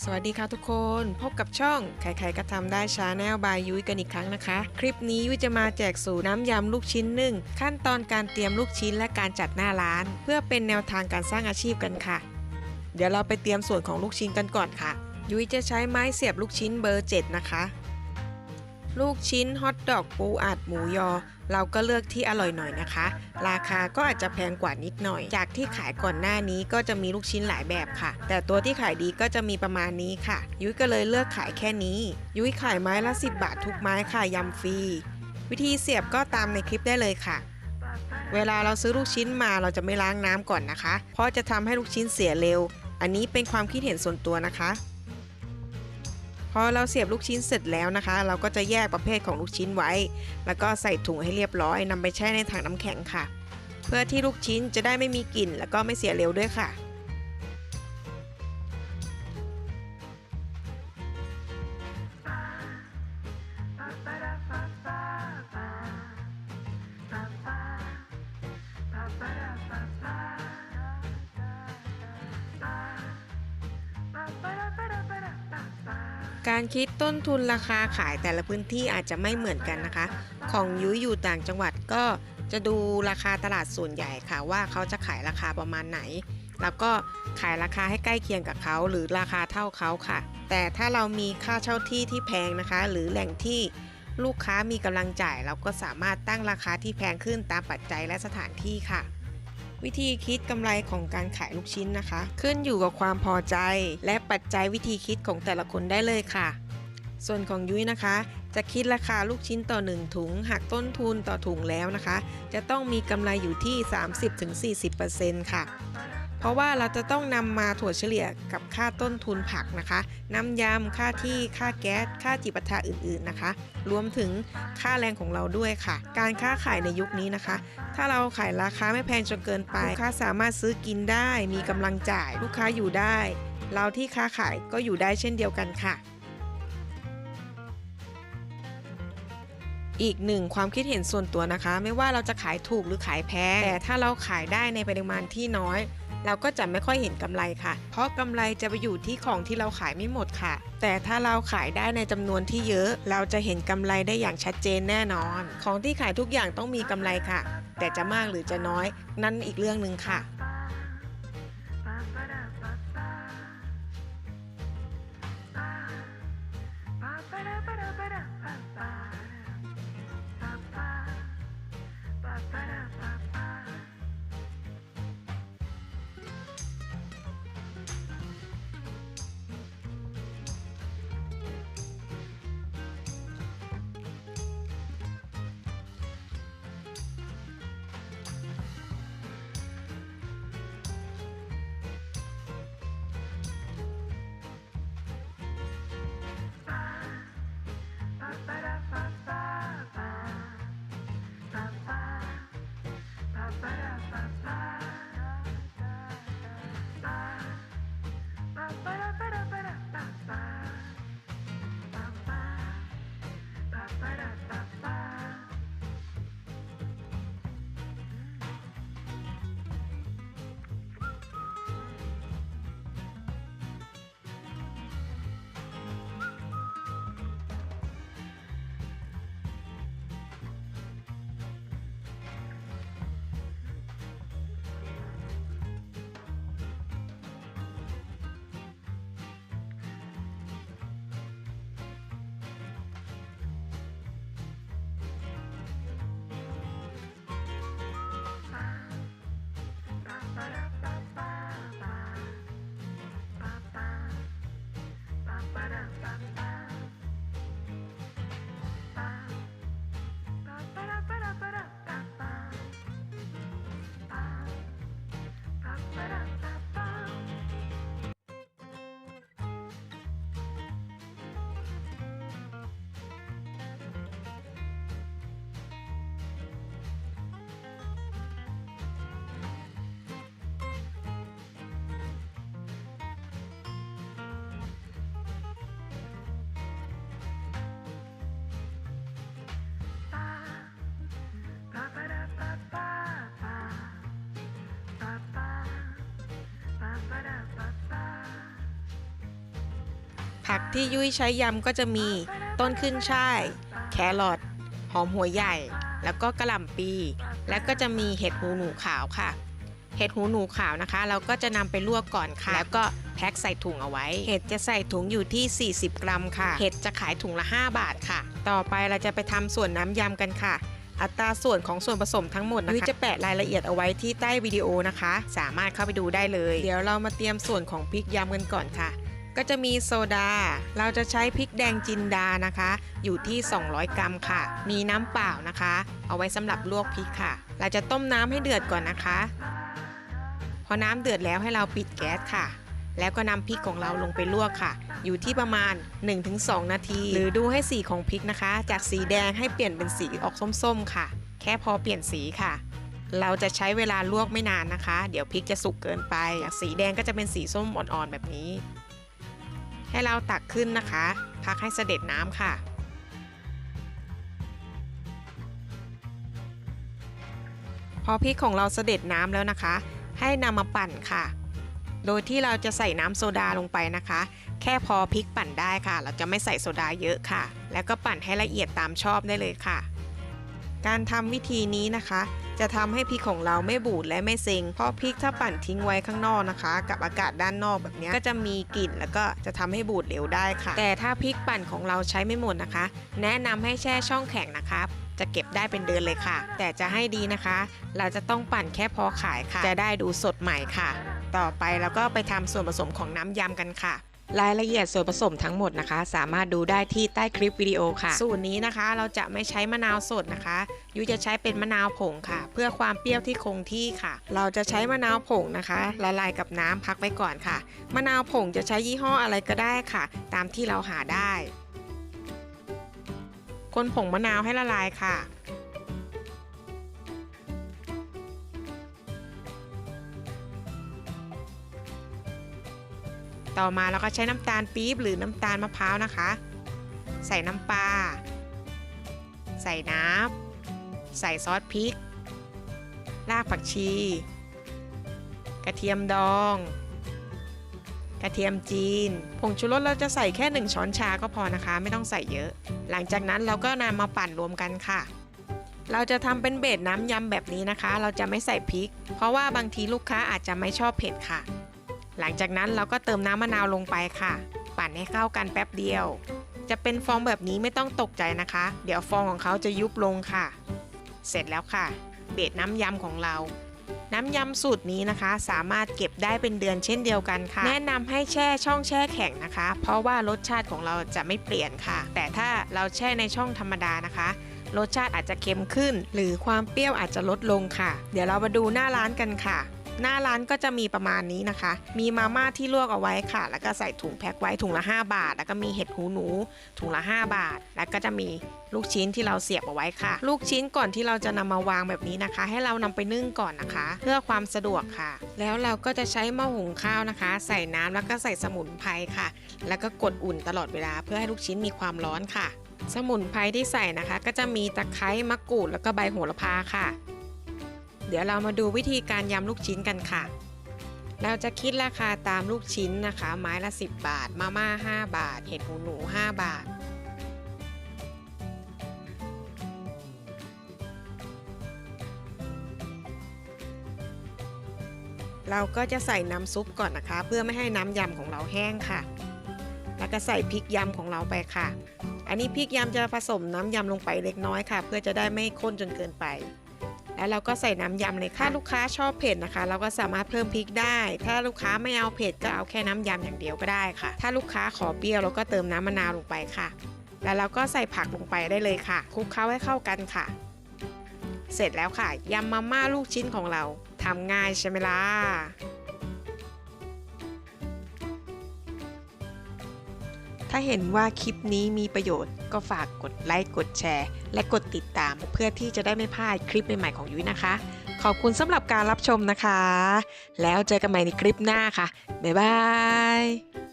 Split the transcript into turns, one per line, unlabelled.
สวัสดีค่ะทุกคนพบกับช่องใครๆก็ทำได้ชาแนลบายยุ้ยกันอีกครั้งนะคะ คลิปนี้ยุ้ยจะมาแจกสูตรน้ำยำลูกชิ้นนึ่งขั้นตอนการเตรียมลูกชิ้นและการจัดหน้าร้าน เพื่อเป็นแนวทางการสร้างอาชีพกันค่ะ เดี๋ยวเราไปเตรียมส่วนของลูกชิ้นกันก่อนค่ะ ยุ้ยจะใช้ไม้เสียบลูกชิ้นเบอร์ 7 นะคะ ลูกชิ้นฮอทดอกปูอัดหมูยอ เราก็เลือกที่อร่อยหน่อยนะคะ ราคาก็อาจจะแพงกว่านิดหน่อย จากที่ขายก่อนหน้านี้ก็จะมีลูกชิ้นหลายแบบค่ะ แต่ตัวที่ขายดีก็จะมีประมาณนี้ค่ะ ยุ้ยก็เลยเลือกขายแค่นี้ ยุ้ยขายไม้ละ 10 บาททุกไม้ค่ะยำฟรีวิธีเสียบก็ตามในคลิปได้เลยค่ะ เวลาเราซื้อลูกชิ้นมาเราจะไม่ล้างน้ำก่อนนะคะ เพราะจะทำให้ลูกชิ้นเสียเร็ว อันนี้เป็นความคิดเห็นส่วนตัวนะคะ พอเราเสียบลูกชิ้นเสร็จแล้วนะคะ เราก็จะแยกประเภทของลูกชิ้นไว้ แล้วก็ใส่ถุงให้เรียบร้อยนำไปแช่ในถังน้ำแข็งค่ะ เพื่อที่ลูกชิ้นจะได้ไม่มีกลิ่น แล้วก็ไม่เสียเร็วด้วยค่ะ การคิดต้นทุนราคาขายแต่ละพื้นที่อาจจะไม่เหมือนกันนะคะ ของยุ้ยอยู่ต่างจังหวัดก็จะดูราคาตลาดส่วนใหญ่ค่ะว่าเขาจะขายราคาประมาณไหน แล้วก็ขายราคาให้ใกล้เคียงกับเขาหรือราคาเท่าเขาค่ะ แต่ถ้าเรามีค่าเช่าที่ที่แพงนะคะ หรือแหล่งที่ลูกค้ามีกำลังจ่าย เราก็สามารถตั้งราคาที่แพงขึ้นตามปัจจัยและสถานที่ค่ะ วิธีคิดกำไรของการขายลูกชิ้นนะคะ ขึ้นอยู่กับความพอใจ และปัจจัยวิธีคิดของแต่ละคนได้เลยค่ะ ส่วนของยุ้ยนะคะ จะคิดราคาลูกชิ้นต่อ 1 ถุงหักต้นทุนต่อถุงแล้วนะคะ จะต้องมีกำไรอยู่ที่ 30-40%ค่ะ เพราะว่าเราจะต้องนำมาถั่วเฉลี่ยกับค่าต้นทุนผักนะคะ น้ำยำค่าที่ค่าแก๊ส ค่าจิปาถะอื่นๆนะคะ รวมถึงค่าแรงของเราด้วยค่ะ การค้าขายในยุคนี้นะคะ ถ้าเราขายราคาไม่แพงจนเกินไปลูกค้าสามารถซื้อกินได้ มีกำลังจ่ายลูกค้าอยู่ได้ เราที่ค้าขายก็อยู่ได้เช่นเดียวกันค่ะอีกหนึ่งความคิดเห็นส่วนตัวนะคะ ไม่ว่าเราจะขายถูกหรือขายแพงแต่ถ้าเราขายได้ในปริมาณที่น้อย เราก็จะไม่ค่อยเห็นกำไรค่ะ เพราะกำไรจะไปอยู่ที่ของที่เราขายไม่หมดค่ะ แต่ถ้าเราขายได้ในจำนวนที่เยอะ เราจะเห็นกำไรได้อย่างชัดเจนแน่นอน ของที่ขายทุกอย่างต้องมีกำไรค่ะ แต่จะมากหรือจะน้อย นั่นอีกเรื่องหนึ่งค่ะ ผักที่ยุ้ยใช้ยำก็จะมีต้นขึ้นช่าย แครอทหอมหัวใหญ่ แล้วก็กระหล่ำปี แล้วก็จะมีเห็ดหูหนูขาวค่ะ เห็ดหูหนูขาวนะคะ เราก็จะนำไปลวกก่อนค่ะ แล้วก็แพ็คใส่ถุงเอาไว้ เห็ดจะใส่ถุงอยู่ที่ 40 กรัมค่ะ เห็ดจะขายถุงละ 5 บาทค่ะ ต่อไปเราจะไปทำส่วนน้ำยำกันค่ะอัตราส่วนของส่วนผสมทั้งหมดนะคะยุ้ยจะแปะรายละเอียดเอาไว้ที่ใต้วิดีโอนะคะ สามารถเข้าไปดูได้เลย เดี๋ยวเรามาเตรียมส่วนของพริกยำกันก่อนค่ะ ก็จะมีโซดา เราจะใช้พริกแดงจินดานะคะ อยู่ที่ 200 กรัมค่ะ มีน้ำเปล่านะคะ เอาไว้สำหรับลวกพริกค่ะ เราจะต้มน้ำให้เดือดก่อนนะคะ พอน้ำเดือดแล้วให้เราปิดแก๊สค่ะ แล้วก็นำพริกของเราลงไปลวกค่ะ อยู่ที่ประมาณ 1-2 นาที หรือดูให้สีของพริกนะคะ จากสีแดงให้เปลี่ยนเป็นสีออกส้มๆค่ะ แค่พอเปลี่ยนสีค่ะเราจะใช้เวลาลวกไม่นานนะคะ เดี๋ยวพริกจะสุกเกินไปจากสีแดงก็จะเป็นสีส้มอ่อนๆแบบนี้ ให้เราตักขึ้นนะคะ พักให้เสด็จน้ำค่ะ พอพริกของเราเสด็จน้ำแล้วนะคะ ให้นำมาปั่นค่ะ โดยที่เราจะใส่น้ำโซดาลงไปนะคะ แค่พอพริกปั่นได้ค่ะ เราจะไม่ใส่โซดาเยอะค่ะ แล้วก็ปั่นให้ละเอียดตามชอบได้เลยค่ะ การทำวิธีนี้นะคะ จะทำให้พริกของเราไม่บูดและไม่เซ็ง เพราะพริกถ้าปั่นทิ้งไว้ข้างนอกนะคะ กับอากาศด้านนอกแบบนี้ก็จะมีกลิ่นแล้วก็จะทำให้บูดเร็วได้ค่ะ แต่ถ้าพริกปั่นของเราใช้ไม่หมดนะคะ แนะนำให้แช่ช่องแข็งนะคะจะเก็บได้เป็นเดือนเลยค่ะ แต่จะให้ดีนะคะ เราจะต้องปั่นแค่พอขายค่ะ จะได้ดูสดใหม่ค่ะ ต่อไปเราก็ไปทำส่วนผสมของน้ำยำกันค่ะ รายละเอียดส่วนผสมทั้งหมดนะคะ สามารถดูได้ที่ใต้คลิปวิดีโอค่ะ สูตรนี้นะคะ เราจะไม่ใช้มะนาวสดนะคะยุ้ยจะใช้เป็นมะนาวผงค่ะ เพื่อความเปรี้ยวที่คงที่ค่ะ เราจะใช้มะนาวผงนะคะละลายกับน้ำพักไว้ก่อนค่ะ มะนาวผงจะใช้ยี่ห้ออะไรก็ได้ค่ะ ตามที่เราหาได้ คนผงมะนาวให้ละลายค่ะ ต่อมาเราก็ใช้น้ำตาลปี๊บหรือน้ำตาลมะพร้าวนะคะ ใส่น้ำปลา ใส่น้ำใส่ซอสพริก รากผักชี กระเทียมดอง กระเทียมจีน ผงชูรสเราจะใส่แค่ 1 ช้อนชาก็พอนะคะ ไม่ต้องใส่เยอะ หลังจากนั้นเราก็นำมาปั่นรวมกันค่ะเราจะทำเป็นเบสน้ำยำแบบนี้นะคะ เราจะไม่ใส่พริก เพราะว่าบางทีลูกค้าอาจจะไม่ชอบเผ็ดค่ะ หลังจากนั้นเราก็เติมน้ำมะนาวลงไปค่ะ ปั่นให้เข้ากันแป๊บเดียว จะเป็นฟองแบบนี้ไม่ต้องตกใจนะคะ เดี๋ยวฟองของเขาจะยุบลงค่ะ เสร็จแล้วค่ะ เบสน้ำยำของเรา น้ำยำสูตรนี้นะคะ สามารถเก็บได้เป็นเดือนเช่นเดียวกันค่ะ แนะนำให้แช่ช่องแช่แข็งนะคะ เพราะว่ารสชาติของเราจะไม่เปลี่ยนค่ะ แต่ถ้าเราแช่ในช่องธรรมดานะคะรสชาติอาจจะเค็มขึ้น หรือความเปรี้ยวอาจจะลดลงค่ะ เดี๋ยวเรามาดูหน้าร้านกันค่ะ หน้าร้านก็จะมีประมาณนี้นะคะ มีมาม่าที่ลวกเอาไว้ค่ะ แล้วก็ใส่ถุงแพ็คไว้ถุงละ 5 บาท แล้วก็มีเห็ดหูหนู ถุงละ 5 บาท แล้วก็จะมีลูกชิ้นที่เราเสียบเอาไว้ค่ะ ลูกชิ้นก่อนที่เราจะนำมาวางแบบนี้นะคะ ให้เรานำไปนึ่งก่อนนะคะ เพื่อความสะดวกค่ะ แล้วเราก็จะใช้หม้อหุงข้าวนะคะ ใส่น้ำแล้วก็ใส่สมุนไพรค่ะ แล้วก็กดอุ่นตลอดเวลาเพื่อให้ลูกชิ้นมีความร้อนค่ะ สมุนไพรที่ใส่นะคะ ก็จะมีตะไคร้มะกรูดแล้วก็ใบโหระพาค่ะ เดี๋ยวเรามาดูวิธีการยำลูกชิ้นกันค่ะ เราจะคิดราคาตามลูกชิ้นนะคะ ไม้ละ 10 บาท มาม่า 5 บาท เห็ดหูหนู 5 บาท เราก็จะใส่น้ำซุปก่อนนะคะ เพื่อไม่ให้น้ำยำของเราแห้งค่ะ แล้วก็ใส่พริกยำของเราไปค่ะ อันนี้พริกยำจะผสมน้ำยำลงไปเล็กน้อยค่ะ เพื่อจะได้ไม่ข้นจนเกินไป แล้วเราก็ใส่น้ำยำเลยถ้าลูกค้าชอบเผ็ดนะคะ เราก็สามารถเพิ่มพริกได้ ถ้าลูกค้าไม่เอาเผ็ดก็เอาแค่น้ำยำอย่างเดียวก็ได้ค่ะ ถ้าลูกค้าขอเปรี้ยวเราก็เติมน้ำมะนาวลงไปค่ะ แล้วเราก็ใส่ผักลงไปได้เลยค่ะคลุกเคล้าให้เข้ากันค่ะ เสร็จแล้วค่ะยำมาม่าลูกชิ้นของเราทำง่ายใช่ไหมล่ะ ถ้าเห็นว่าคลิปนี้มีประโยชน์ ก็ฝากกดไลค์กดแชร์ และกดติดตาม เพื่อที่จะได้ไม่พลาดคลิปใหม่ๆของยุ้ยนะคะ ขอบคุณสำหรับการรับชมนะคะ แล้วเจอกันใหม่ในคลิปหน้าค่ะ บ๊ายบาย